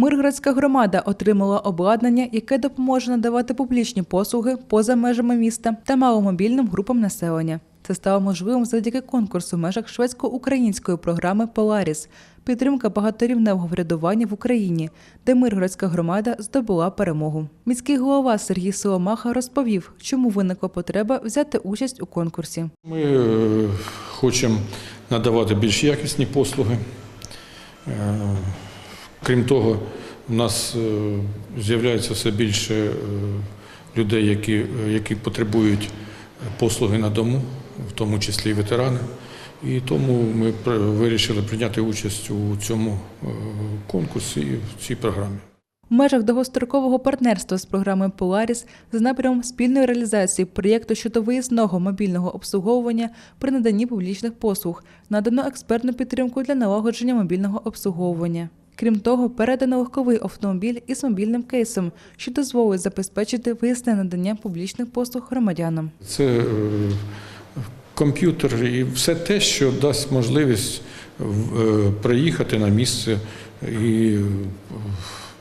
Миргородська громада отримала обладнання, яке допоможе надавати публічні послуги поза межами міста та маломобільним групам населення. Це стало можливим завдяки конкурсу в межах шведсько-української програми Поларіс підтримка багаторівневого врядування в Україні, де Миргородська громада здобула перемогу. Міський голова Сергій Соломаха розповів, чому виникла потреба взяти участь у конкурсі. Ми е, хочемо надавати більш якісні послуги. Крім того, у нас е, з'являється все більше е, людей, які, е, які потребують послуги на дому, в тому числі і ветерани. І тому ми вирішили прийняти участь у цьому конкурсі і в цій програмі. В межах довгострокового партнерства з програмою Polaris за напрямом спільної реалізації проєкту щодо виїзного мобільного обслуговування при наданні публічних послуг надано експертну підтримку для налагодження мобільного обслуговування. Крім того, передано легковий автомобіль із мобільним кейсом, що дозволить забезпечити виїзне надання публічних послуг громадянам. Це е, комп'ютер і все те, що дасть можливість е, приїхати на місце і е,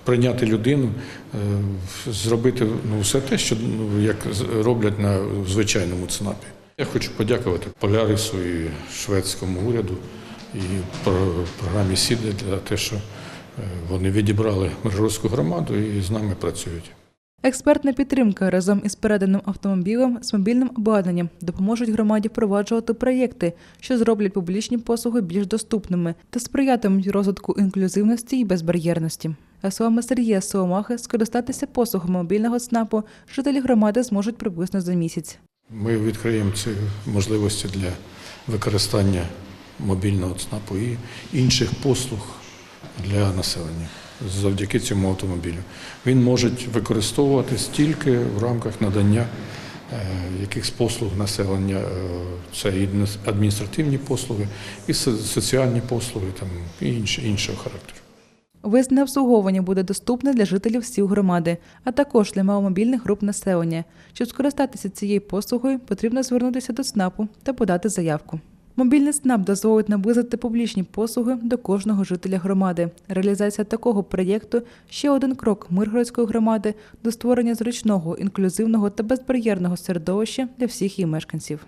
прийняти людину, зробити ну, все те, що ну, як роблять на звичайному ЦНАПі. Я хочу подякувати Полярису і шведському уряду і про- програмі СІДЕ для те, що вони відібрали Миргородську громаду і з нами працюють. Експертна підтримка разом із переданим автомобілем з мобільним обладнанням допоможуть громаді впроваджувати проєкти, що зроблять публічні послуги більш доступними та сприятимуть розвитку інклюзивності і безбар'єрності. За словами Сергія Соломахи, скористатися послугами мобільного СНАПу жителі громади зможуть приблизно за місяць. Ми відкриємо ці можливості для використання мобільного ЦНАПу і інших послуг для населення завдяки цьому автомобілю. Він може використовуватись тільки в рамках надання е, якихось послуг населення. Е, Це і адміністративні послуги, і соціальні послуги, там, і інші, іншого характеру. Визнане обслуговування буде доступне для жителів сіл громади, а також для маломобільних груп населення. Щоб скористатися цією послугою, потрібно звернутися до СНАПу та подати заявку. Мобільний СНАП дозволить наблизити публічні послуги до кожного жителя громади. Реалізація такого проєкту ще один крок Миргородської громади до створення зручного, інклюзивного та безбар'єрного середовища для всіх її мешканців.